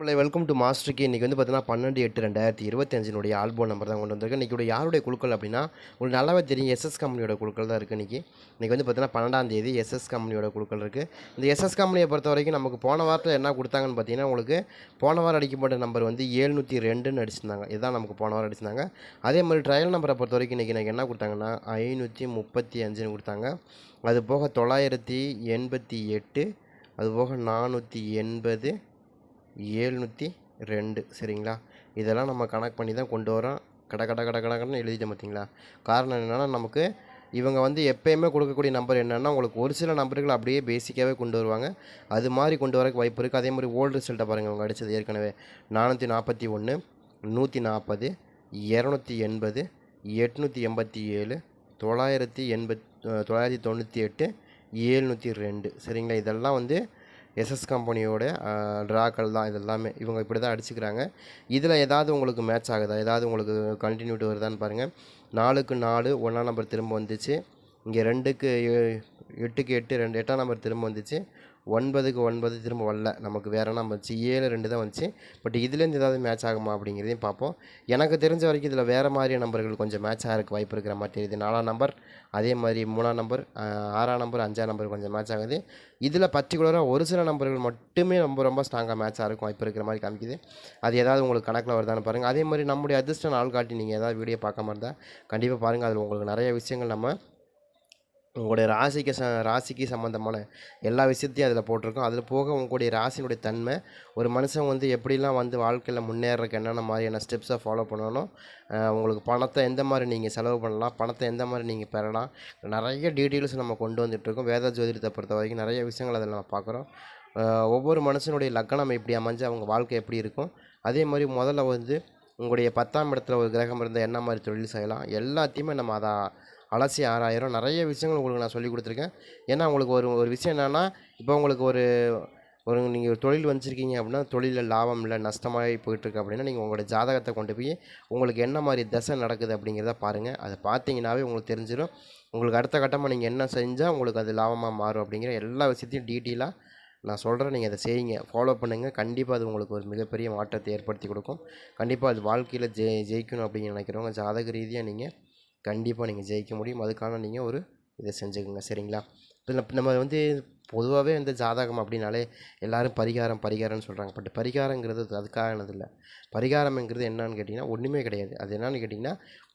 உங்களை welcome to மாஸ்டருக்கு இன்றைக்கி வந்து பார்த்தீங்கன்னா பன்னெண்டு எட்டு ரெண்டாயிரத்தி இருபத்தஞ்சினுடைய ஆல்பம் நம்பர் தான் கொண்டு வந்திருக்கு. இன்றைக்கி யாருடைய குழுக்கள் அப்படின்னா உங்களுக்கு நல்லாவே தெரியும் எஸ்எஸ் கம்பெனியோட குழுக்கள் தான் இருக்குது இன்றைக்கி இன்றைக்கி வந்து பார்த்தீங்கன்னா பன்னெண்டாம் தேதி எஸ்எஸ் கம்பெனியோட குழுக்கள் இருக்குது இந்த எஸ்எஸ் கம்பெனியை பொறுத்த வரைக்கும் நமக்கு போன வாரத்தில் என்ன கொடுத்தாங்கன்னு பார்த்தீங்கன்னா உங்களுக்கு போன வாரம் அடிக்கப்பட்ட நம்பர் வந்து ஏழ்நூற்றி ரெண்டுன்னு அடிச்சிருந்தாங்க இதுதான் நமக்கு போன வாரம் அடிச்சிருந்தாங்க. அதே மாதிரி ட்ரையல் நம்பரை பொறுத்த வரைக்கும் இன்றைக்கி எனக்கு என்ன கொடுத்தாங்கன்னா ஐநூற்றி முப்பத்தி அஞ்சுன்னு கொடுத்தாங்க. அது போக தொள்ளாயிரத்தி எண்பத்தி எட்டு அது போக நானூற்றி எண்பது ஏழ்நூற்றி ரெண்டு சரிங்களா? இதெல்லாம் நம்ம கணக்கு பண்ணி தான் கொண்டு வரோம். கட கட கட கடன்னு எழுதிட்டேன் பார்த்தீங்களா காரணம் என்னென்னா நமக்கு இவங்க வந்து எப்பயுமே கொடுக்கக்கூடிய நம்பர் என்னென்னா உங்களுக்கு ஒரு சில நம்பர்கள் அப்படியே பேசிக்காகவே கொண்டு வருவாங்க. அது மாதிரி கொண்டு வரக்கு வாய்ப்பு இருக்குது அதே மாதிரி ஓல்டு ரிசல்ட்டை பாருங்கள் அவங்க அடித்தது ஏற்கனவே. நானூற்றி நாற்பத்தி ஒன்று நூற்றி நாற்பது இரநூத்தி எண்பது எட்நூற்றி எண்பத்தி ஏழு தொள்ளாயிரத்தி எண்பத் தொள்ளாயிரத்தி தொண்ணூற்றி எட்டு ஏழ்நூற்றி ரெண்டு சரிங்களா? இதெல்லாம் வந்து எஸ்எஸ் கம்பெனியோட ட்ராக்கள் தான் இது எல்லாமே இவங்க இப்படி தான் அடிச்சுக்கிறாங்க. இதில் ஏதாவது உங்களுக்கு மேட்ச் ஆகுதா? ஏதாவது உங்களுக்கு கண்டினியூட்டி வருதான்னு பாருங்கள் நாலுக்கு நாலு ஒன்றாம் நம்பர் திரும்ப வந்துச்சு. இங்கே ரெண்டுக்கு ஏ- எட்டுக்கு எட்டு ரெண்டு எட்டாம் நம்பர் திரும்ப வந்துச்சு. ஒன்பதுக்கு ஒன்பது திரும்ப வரல. நமக்கு வேறு என்ன வந்துச்சு ஏழு ரெண்டு தான் வந்துச்சு. பட் இதுலேருந்து ஏதாவது மேட்ச் ஆகுமா அப்படிங்கிறதையும் பார்ப்போம். எனக்கு தெரிஞ்ச வரைக்கும் இதில் வேறு மாதிரியான நம்பர்கள் கொஞ்சம் மேட்ச் ஆகிறதுக்கு வாய்ப்பு இருக்கிற மாதிரி தெரியுது நாலாம் நம்பர் அதே மாதிரி மூணாம் நம்பர் ஆறாம் நம்பர் அஞ்சாம் நம்பர் கொஞ்சம் மேட்ச் ஆகுது. இதில் பர்டிகுலராக ஒரு சில நம்பர்கள் மட்டுமே ரொம்ப ரொம்ப ஸ்ட்ராங்காக மேட்ச் ஆகிறதுக்கு வாய்ப்பு இருக்கிற மாதிரி காமிக்குது. அது ஏதாவது உங்களுக்கு கணக்கில் வருதான்னு பாருங்கள் அதே மாதிரி நம்முடைய அதிர்ஷ்ட நாள் காட்டி நீங்கள் ஏதாவது வீடியோ பார்க்காம இருந்தால் கண்டிப்பாக பாருங்கள் அதில் உங்களுக்கு நிறைய விஷயங்கள் நம்ம உங்களுடைய ராசிக்கு ச ராசிக்கு சம்மந்தமான எல்லா விஷயத்தையும் அதில் போட்டிருக்கோம். அதில் போக உங்களுடைய ராசியினுடைய தன்மை ஒரு மனுஷன் வந்து எப்படிலாம் வந்து வாழ்க்கையில் முன்னேறதுக்கு என்னென்ன மாதிரியான ஸ்டெப்ஸை ஃபாலோ பண்ணணும் உங்களுக்கு பணத்தை எந்த மாதிரி நீங்கள் செலவு பண்ணலாம் பணத்தை எந்த மாதிரி நீங்கள் பெறலாம் நிறைய டீட்டெயில்ஸ் நம்ம கொண்டு வந்துட்டுருக்கோம். வேத ஜோதிடத்தை பொறுத்த வரைக்கும் நிறைய விஷயங்கள் அதில் நம்ம பார்க்குறோம். ஒவ்வொரு மனுஷனுடைய லக்கணம் எப்படி அமைஞ்சு அவங்க வாழ்க்கை எப்படி இருக்கும் அதே மாதிரி முதல்ல வந்து உங்களுடைய பத்தாம் இடத்துல ஒரு கிரகம் இருந்தால் என்ன மாதிரி தொழில் செய்யலாம் எல்லாத்தையுமே நம்ம அதை அலசி ஆறாயிரம். நிறைய விஷயங்கள் உங்களுக்கு நான் சொல்லி கொடுத்துருக்கேன். ஏன்னா உங்களுக்கு ஒரு ஒரு விஷயம் என்னென்னா இப்போ உங்களுக்கு ஒரு ஒரு நீங்கள் ஒரு தொழில் வச்சுருக்கீங்க அப்படின்னா தொழிலில் லாபம் இல்லை நஷ்டமாகி போயிட்டுருக்கு அப்படின்னா நீங்கள் உங்களோட ஜாதகத்தை கொண்டு போய் உங்களுக்கு என்ன மாதிரி தசை நடக்குது அப்படிங்கிறத பாருங்கள் அதை பார்த்தீங்கன்னாவே உங்களுக்கு தெரிஞ்சிடும் உங்களுக்கு அடுத்த கட்டமாக நீங்கள் என்ன செஞ்சால் உங்களுக்கு அது லாபமாக மாறும் அப்படிங்கிற எல்லா விஷயத்தையும் டீட்டெயிலாக நான் சொல்கிறேன் நீங்கள் அதை செய்யுங்க. ஃபாலோ பண்ணுங்கள் கண்டிப்பாக அது உங்களுக்கு ஒரு மிகப்பெரிய மாற்றத்தை ஏற்படுத்தி கொடுக்கும். கண்டிப்பாக அது வாழ்க்கையில் ஜெய் ஜெயிக்கணும் அப்படின்னு நினைக்கிறவங்க ஜாதக ரீதியாக நீங்கள் கண்டிப்பாக நீங்கள் ஜெயிக்க முடியும். அதுக்கான நீங்கள் ஒரு இதை செஞ்சுக்கோங்க. சரிங்களா? இதில் நம்ம வந்து பொதுவாகவே இந்த ஜாதகம் அப்படின்னாலே எல்லாரும் பரிகாரம் பரிகாரம்னு சொல்கிறாங்க பட் பரிகாரங்கிறது அதுக்கானது இல்லை. பரிகாரம்ங்கிறது என்னன்னு கேட்டிங்கன்னா ஒன்றுமே கிடையாது. அது என்னன்னு கேட்டிங்கன்னா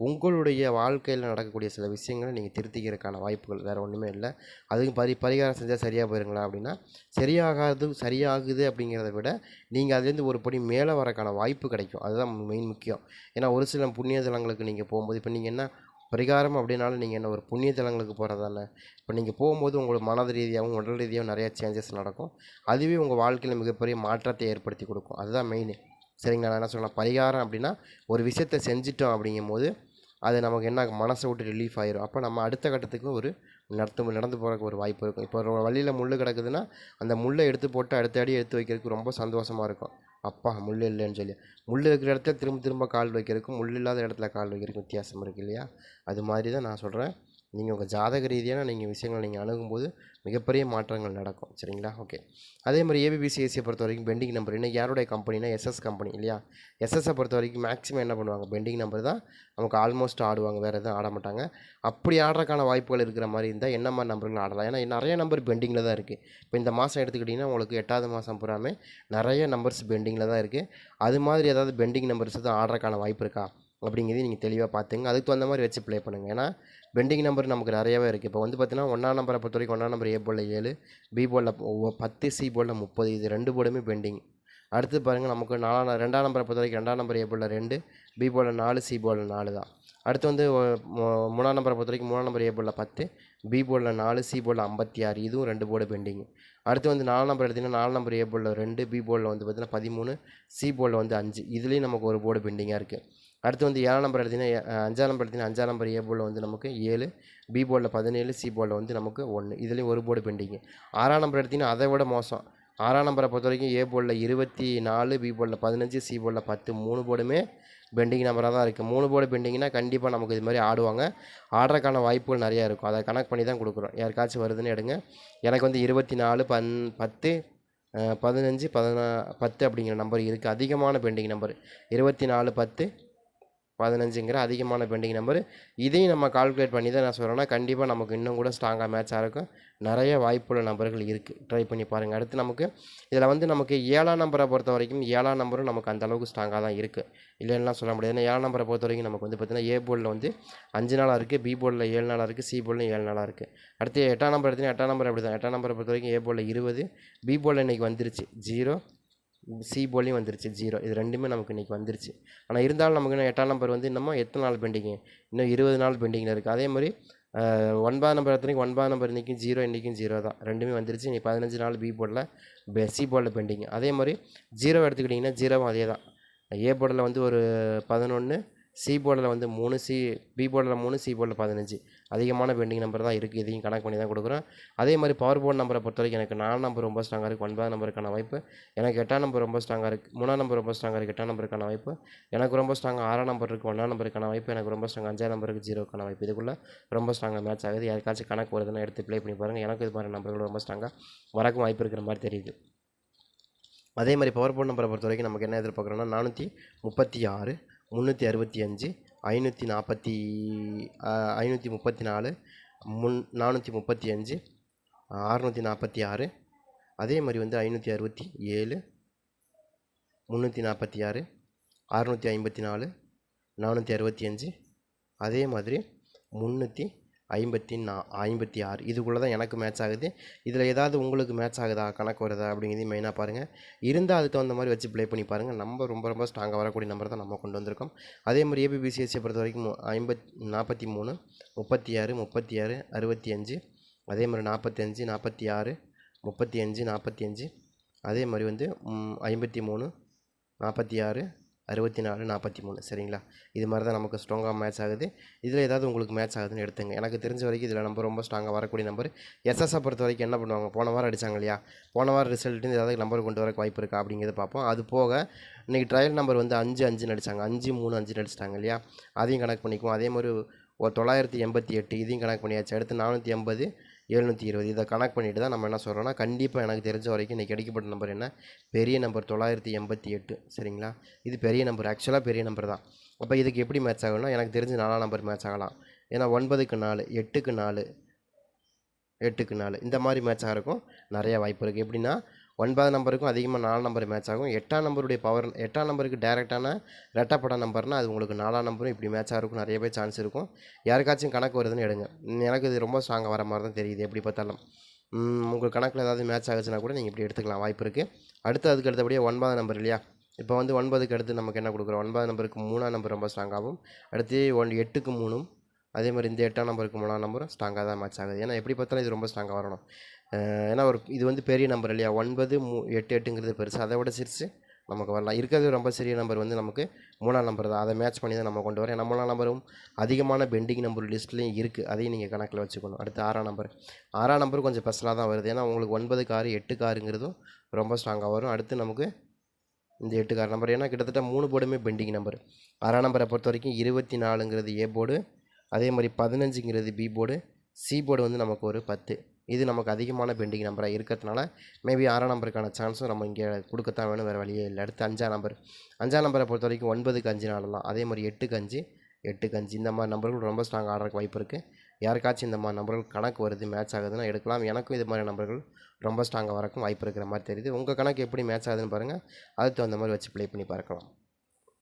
உங்களுடைய வாழ்க்கையில் நடக்கக்கூடிய சில விஷயங்களை நீங்கள் திருத்திக்கிறதுக்கான வாய்ப்புகள் வேறு ஒன்றுமே இல்லை. அதுக்கு பரி பரிகாரம் செஞ்சால் சரியாக போயிருங்களா அப்படின்னா சரியாகாது சரியாகுது அப்படிங்கிறத விட நீங்கள் அதுலேருந்து ஒரு படி மேலே வரக்கான வாய்ப்பு கிடைக்கும். அதுதான் மெயின் முக்கியம். ஏன்னா ஒரு சில புண்ணிய தலங்களுக்கு நீங்கள் போகும்போது இப்போ நீங்கள் என்ன பரிகாரம் அப்படின்னாலும் நீங்கள் என்ன ஒரு புண்ணிய தலங்களுக்கு போகிறதால இப்போ நீங்கள் போகும்போது உங்களுக்கு மனது ரீதியாகவும் உடல் ரீதியாகவும் நிறையா சேஞ்சஸ் நடக்கும். அதுவே உங்கள் வாழ்க்கையில் மிகப்பெரிய மாற்றத்தை ஏற்படுத்தி கொடுக்கும். அதுதான் மெயின் சரிங்களா? நான் என்ன சொல்லலாம் பரிகாரம் அப்படின்னா ஒரு விஷயத்தை செஞ்சிட்டோம் அப்படிங்கும்போது அது நமக்கு என்ன மனசை விட்டு ரிலீஃப் ஆயிரும். அப்போ நம்ம அடுத்த கட்டத்துக்கு ஒரு நடத்து நடந்து போகிறக்கு ஒரு வாய்ப்பு இருக்கும். இப்போ ஒரு வழியில் முள் கிடக்குதுன்னா அந்த முள்ளை எடுத்து போட்டு அடுத்த அடி எடுத்து வைக்கிறதுக்கு ரொம்ப சந்தோஷமாக இருக்கும். அப்பா முள் இல்லைன்னு சொல்லி. முள் இருக்கிற இடத்துல திரும்ப திரும்ப கால் வைக்கிறதுக்கும் முள் இல்லாத இடத்துல கால் வைக்கிறதுக்கும் வித்தியாசம் இருக்குது இல்லையா? அது மாதிரி தான் நான் சொல்கிறேன் நீங்கள் உங்கள் ஜாதக ரீதியான நீங்கள் விஷயங்களை நீங்கள் அணுகும்போது மிகப்பெரிய மாற்றங்கள் நடக்கும். சரிங்களா? ஓகே. அதே மாதிரி ஏபிபிசிஎஸ்சியை பொறுத்த வரைக்கும் பெண்டிங் நம்பர். என்ன யாருடைய கம்பெனினா எஸ்எஸ் கம்பெனி இல்லையா? எஸ்எஸ்ஸை பொறுத்த வரைக்கும் மேக்ஸிமம் என்ன பண்ணுவாங்க? பெண்டிங் நம்பர் தான் நமக்கு ஆல்மோஸ்ட் ஆடுவாங்க. வேறு எதுவும் ஆட மாட்டாங்க. அப்படி ஆடுறதுக்கான வாய்ப்புகள் இருக்கிற மாதிரி இருந்தால் என்ன மாதிரி நம்பர்கள் ஆடலாம்? ஏன்னா நிறைய நம்பர் பெண்டிங்கில் தான் இருக்குது இப்போ இந்த மாதம் எடுத்துக்கிட்டிங்கன்னா உங்களுக்கு எட்டாவது மாதம் பூராமே நிறைய நம்பர்ஸ் பெண்டிங்கில் தான் இருக்குது அது மாதிரி ஏதாவது பெண்டிங் நம்பர்ஸ் தான் ஆடுறதுக்கான வாய்ப்பு இருக்கா? அப்படிங்கிறதையும் நீங்கள் தெளிவாக பார்த்துங்க அதுக்கு தகுந்த மாதிரி வச்சு ப்ளே பண்ணுங்கள் ஏன்னா பெண்டிங் நம்பர் நமக்கு நிறையவே இருக்குது இப்போ வந்து பார்த்தீங்கன்னா ஒன்றாம் நம்பரை பொறுத்த வரைக்கும் ஒன்றாம் நம்பர் ஏ போர்டில் ஏழு பி போலில் பத்து சி போலில் முப்பது. இது ரெண்டு போர்டுமே பெண்டிங் அடுத்து பாருங்கள் நமக்கு நாலாம் ரெண்டாம் நம்பரை பொறுத்த வரைக்கும் ரெண்டாம் நம்பர் ஏ போலில் ரெண்டு பி போலில் நாலு சி போலில் நாலு தான். அடுத்து வந்து மூணாம் நம்பரை பொறுத்த வரைக்கும் மூணாம் நம்பர் ஏ போலில் பத்து பி போர்டில் நாலு சி போர்டில் ஐம்பத்தி ஆறு இதுவும் ரெண்டு போர்டு பெண்டிங் அடுத்து வந்து நாலு நம்பர் எடுத்திங்கன்னா நாலு நம்பர் ஏ போர்டில் ரெண்டு பி போர்டில் வந்து பார்த்திங்கன்னா பதிமூணு சி போர்டில் வந்து அஞ்சு. இதுலேயும் நமக்கு ஒரு போர்டு பெண்டிங்காக இருக்குது அடுத்து வந்து ஏழாம் நம்பர் எடுத்திங்கன்னா அஞ்சாம் நம்பர் எடுத்திங்கன்னா அஞ்சாம் நம்பர் ஏ போர்டில் வந்து நமக்கு ஏழு பி போர்டில் பதினேழு சி போர்டில் வந்து நமக்கு ஒன்று இதுலேயும் ஒரு போர்டு பெண்டிங்கு ஆறாம் நம்பர் எடுத்திங்கன்னா அதை விட மோசம். ஆறாம் நம்பரை பொறுத்த வரைக்கும் ஏ போர்டில் இருபத்தி நாலு பி போர்டில் பதினஞ்சு சி போர்டில் பத்து மூணு போர்டுமே பெண்டிங் நம்பராக தான் இருக்குது மூணு போர்டு பெண்டிங்னா கண்டிப்பாக நமக்கு இது மாதிரி ஆடுவாங்க. ஆடுறதுக்கான வாய்ப்புகள் நிறையா இருக்கும். அதை கணக்கு பண்ணி தான் கொடுக்குறோம். யாருக்காச்சும் வருதுன்னு எடுங்க. எனக்கு வந்து இருபத்தி நாலு பன் பத்து பதினஞ்சு பதினா பத்து அப்படிங்கிற நம்பர் இருக்குது அதிகமான பெண்டிங் நம்பர் இருபத்தி நாலு பத்து பதினஞ்சுங்கிற அதிகமான பெண்டிங் நம்பர். இதையும் நம்ம கால்குலேட் பண்ணி தான் நான் சொல்கிறேன்னா கண்டிப்பாக நமக்கு இன்னும் கூட ஸ்ட்ராங்காக மேட்சாக இருக்கும் நிறைய வாய்ப்புள்ள நம்பர்கள் இருக்குது ட்ரை பண்ணி பாருங்கள் அடுத்து நமக்கு இதில் வந்து நமக்கு ஏழாம் நம்பரை பொறுத்த வரைக்கும் ஏழாம் நம்பரும் நமக்கு அந்த அளவுக்கு ஸ்ட்ராங்காக தான் இருக்குது இல்லைன்னா சொல்ல முடியாது. ஏன்னா ஏழாம் நம்பரை பொறுத்த வரைக்கும் நமக்கு வந்து பார்த்திங்கன்னா ஏ போர்டில் வந்து அஞ்சு நாளாக இருக்குது பி போர்டில் ஏழு நாளாக இருக்குது சி போர்டில் ஏழு நாளாக இருக்குது அடுத்து எட்டாம் நம்பர் எடுத்தீங்கன்னா எட்டாம் நம்பர் அப்படி தான் எட்டாம் நம்பரை பொறுத்த வரைக்கும் ஏ போர்டில் இருபது பி போர்டில் இன்றைக்கி வந்துருச்சு ஜீரோ சி போலையும் வந்துருச்சு ஜீரோ இது ரெண்டுமே நமக்கு இன்றைக்கி வந்துருச்சு. ஆனால் இருந்தாலும் நமக்கு இன்னும் எட்டாம் நம்பர் வந்து இன்னமும் எத்தனை நாள் பெண்டிங்கு இன்னும் இருபது நாள் பெண்டிங்கில் இருக்குது அதே மாதிரி ஆஹ், ஒன்பதாம் நம்பர் எத்தனைக்கு ஒன்பதாம் நம்பர் இன்றைக்கும் ஜீரோ இன்றைக்கும் ஜீரோ தான். ரெண்டுமே வந்துருச்சு. இன்னைக்கு பதினஞ்சு நாள் பி போர்டில் சி போர்டில் பெண்டிங் அதே மாதிரி ஜீரோ எடுத்துக்கிட்டிங்கன்னா ஜீரோவும் அதே தான். ஏ போர்டில் வந்து ஒரு பதினொன்று சி போர்டில் வந்து மூணு சி பி போர்டில் மூணு சி போர்டில் பதினஞ்சு. அதிகமான பெண்டிங் நம்பர் தான் இருக்குது இதையும் கணக்கு பண்ணி தான் கொடுக்குறோம் அதே மாதிரி பவர் போர்டு நம்பரை பொறுத்த வரைக்கும் எனக்கு நாலு நம்பர் ரொம்ப ஸ்ட்ராங்காக இருக்குது ஒன்பதாம் நம்பருக்கான வாய்ப்பு. எனக்கு எட்டாம் நம்பர் ரொம்ப ஸ்ட்ராங்காக இருக்குது மூணாம் நம்பர் ரொம்ப ஸ்ட்ராங்காக இருக்குது எட்டாம் நம்பருக்கான வாய்ப்பு. எனக்கு ரொம்ப ஸ்ட்ராங்காக ஆறாம் நம்பர் இருக்குது ஒன்றாம் நம்பருக்கான வாய்ப்பு. எனக்கு ரொம்ப ஸ்ட்ராங் அஞ்சாம் நம்பருக்கு ஜீரோக்கான வாய்ப்பு. இதுக்குள்ளே ரொம்ப ஸ்ட்ராங்காக மேட்ச் ஆகுது. யாருக்காச்சும் கணக்கு வருதுன்னா எடுத்து ப்ளே பண்ணி பாருங்கள் எனக்கு இது மாதிரி நம்பர்கள் ரொம்ப ஸ்ட்ராங்காக வரக்கும் வாய்ப்பு இருக்கிற மாதிரி தெரியுது. அதே மாதிரி பவர் போர்ட் நம்பரை பொறுத்த வரைக்கும் நமக்கு என்ன எதிர்பார்க்குறோன்னா நானூற்றி முப்பத்தி ஆறு முந்நூற்றி அறுபத்தி அஞ்சு ஐநூற்றி நாற்பத்தி ஐநூற்றி முப்பத்தி நாலு முன் நானூற்றி முப்பத்தி அஞ்சு அறநூற்றி நாற்பத்தி ஆறு அதே மாதிரி வந்து ஐநூற்றி அறுபத்தி ஏழு முந்நூற்றி நாற்பத்தி ஆறு அறநூற்றி ஐம்பத்தி நாலு நானூற்றி அறுபத்தி அஞ்சு அதே மாதிரி முந்நூற்றி ஐம்பத்தி நா ஐம்பத்தி ஆறு. இதுக்குள்ளே தான் எனக்கு மேட்ச் ஆகுது. இதில் ஏதாவது உங்களுக்கு மேட்ச் ஆகுதா? கணக்கு வருதா? அப்படிங்கிறதையும் மெயினாக பாருங்கள் இருந்தால் அதுக்கு தகுந்த மாதிரி வச்சு ப்ளே பண்ணி பாருங்கள் நம்ம ரொம்ப ரொம்ப ஸ்ட்ராங்காக வரக்கூடிய நம்பர் தான் நம்ம கொண்டு வந்திருக்கோம். அதே மாதிரி ஏபிபிசிஎஸ்சியை பொறுத்த வரைக்கும் ஐம்பத் நாற்பத்தி மூணு முப்பத்தி ஆறு முப்பத்தி ஆறு அறுபத்தி அஞ்சு அதே மாதிரி நாற்பத்தஞ்சு நாற்பத்தி ஆறு முப்பத்தி அஞ்சு நாற்பத்தி அஞ்சு அதே மாதிரி வந்து ஐம்பத்தி மூணு நாற்பத்தி ஆறு அறுபத்தி நாலு நாற்பத்தி மூணு சரிங்களா? இது மாதிரி தான் நமக்கு ஸ்ட்ராங்காக மேட்ச் ஆகுது. இதில் ஏதாவது உங்களுக்கு மேட்ச் ஆகுதுன்னு எடுத்துங்க. எனக்கு தெரிஞ்ச வரைக்கும் இதில் நம்பர் ரொம்ப ஸ்ட்ராங்காக வரக்கூடிய நம்பர் எஸ்எஸ்ஸை பொறுத்த வரைக்கும் என்ன பண்ணுவாங்க? போன வாரம் அடித்தாங்க இல்லையா? போன வாரம் ரிசல்ட்டு ஏதாவது நம்பர் கொண்டு வரக்கு வாய்ப்பு இருக்கா அப்படிங்கிறத பார்ப்போம். அது போக இன்றைக்கி ட்ரையல் நம்பர் வந்து அஞ்சு அஞ்சு நடிச்சாங்க அஞ்சு மூணு அஞ்சு நடிச்சிட்டாங்க இல்லையா? அதையும் கணக்கு பண்ணிக்குவோம். அதே மாதிரி ஒரு தொள்ளாயிரத்தி எண்பத்தி எட்டு இதையும் கணக்கு பண்ணியாச்சு. அடுத்து நானூற்றி எண்பது எழுநூற்றி இருபது. இதை கணக்கு பண்ணிட்டு தான் நம்ம என்ன சொல்கிறோன்னா கண்டிப்பாக எனக்கு தெரிஞ்ச வரைக்கும் இன்றைக்கி கிடைக்கப்பட்ட நம்பர் என்ன? பெரிய நம்பர் தொள்ளாயிரத்தி எண்பத்தி எட்டு. சரிங்களா? இது பெரிய நம்பர் ஆக்சுவலாக பெரிய நம்பர் தான். அப்போ இதுக்கு எப்படி மேட்ச் ஆகணும்னா எனக்கு தெரிஞ்சு நாலாம் நம்பர் மேட்ச் ஆகலாம். ஏன்னா ஒன்பதுக்கு நாலு எட்டுக்கு நாலு எட்டுக்கு நாலு. இந்த மாதிரி மேட்ச் இருக்கும் நிறைய வாய்ப்பு இருக்குது எப்படின்னா ஒன்பதாம் நம்பருக்கும் அதிகமாக நாலு நம்பர் மேட்ச் ஆகும். எட்டாம் நம்பருடைய பவர் எட்டாம் நம்பருக்கு டேரெக்டான ரெட்டப்பட நம்பர்னால் அது உங்களுக்கு நாலாம் நம்பரும் இப்படி மேட்ச் ஆகிருக்கும் நிறைய பேர் சான்ஸ் இருக்கும். யாருக்காச்சும் கணக்கு வருதுன்னு எடுங்க. எனக்கு இது ரொம்ப ஸ்ட்ராங்காக வர மாதிரி தான் தெரியுது எப்படி பார்த்தாலும். உங்கள் கணக்கில் ஏதாவது மேட்ச் ஆகுச்சுன்னா கூட நீங்கள் இப்படி எடுத்துக்கலாம். வாய்ப்பு இருக்குது அடுத்து அதுக்கு அடுத்தபடியே ஒன்பதாம் நம்பர் இல்லையா? இப்போ வந்து ஒன்பதுக்கு அடுத்து நமக்கு என்ன கொடுக்குறோம்? ஒன்பதாம் நம்பருக்கு மூணாம் நம்பர் ரொம்ப ஸ்ட்ராங்காகவும் அடுத்து ஒன் எட்டுக்கு மூணும். அதே மாதிரி இந்த எட்டாம் நம்பருக்கு மூணாம் நம்பரும் ஸ்ட்ராங்காக தான் மேட்ச் ஆகுது. ஏன்னா எப்படி பார்த்தாலும் இது ரொம்ப ஸ்ட்ராங்காக வரணும். ஏன்னா ஒரு இது வந்து பெரிய நம்பர் இல்லையா? ஒன்பது மூ எட்டு எட்டுங்கிறது பெருசு. அதை விட சிரிச்சு நமக்கு வரலாம். இருக்கிறது ரொம்ப சிறிய நம்பர் வந்து நமக்கு மூணாம் நம்பர் தான். அதை மேட்ச் பண்ணி தான் நம்ம கொண்டு வரோம். ஏன்னா மூணாம் நம்பரும் அதிகமான பெண்டிங் நம்பர் லிஸ்ட்லேயும் இருக்குது அதையும் நீங்கள் கணக்கில் வச்சுக்கணும். அடுத்து ஆறாம் நம்பர். ஆறாம் நம்பர் கொஞ்சம் ஸ்பெஷலாக தான் வருது. ஏன்னா உங்களுக்கு ஒன்பது காரு எட்டு காருங்கிறதும் ரொம்ப ஸ்ட்ராங்காக வரும். அடுத்து நமக்கு இந்த எட்டு கார் நம்பர். ஏன்னா கிட்டத்தட்ட மூணு போர்டுமே பெண்டிங் நம்பர் ஆறாம் நம்பரை பொறுத்த வரைக்கும் இருபத்தி நாலுங்கிறது ஏ போர்டு. அதே மாதிரி பதினஞ்சுங்கிறது பி போர்டு. சி போர்டு வந்து நமக்கு ஒரு பத்து. இது நமக்கு அதிகமான பெண்டிங் நம்பராக இருக்கிறதுனால மேபி ஆறாம் நம்பருக்கான சான்ஸும் நம்ம இங்கே கொடுக்கத்தான் வேணும். வேறு வழியே இல்லை. அடுத்து அஞ்சாம் நம்பர். அஞ்சாம் நம்பரை பொறுத்த வரைக்கும் ஒன்பதுக்கு அஞ்சு நாளலாம் அதே மாதிரி எட்டுக்கு அஞ்சு எட்டுக்கு அஞ்சு. இந்த மாதிரி நம்பர்கள் ரொம்ப ஸ்ட்ராங் ஆடுறதுக்கு வாய்ப்பு இருக்குது யாருக்காச்சும் இந்த மாதிரி நம்பர்கள் கணக்கு வருது மேட்ச் ஆகுதுன்னா எடுக்கலாம். எனக்கும் இது மாதிரி நம்பர்கள் ரொம்ப ஸ்ட்ராங்காக வரக்கும் வாய்ப்பு இருக்கிற மாதிரி தெரியுது. உங்கள் கணக்கு எப்படி மேட்ச் ஆகுதுன்னு பாருங்கள் அதுக்கு தகுந்த மாதிரி வச்சு ப்ளே பண்ணி பார்க்கலாம்.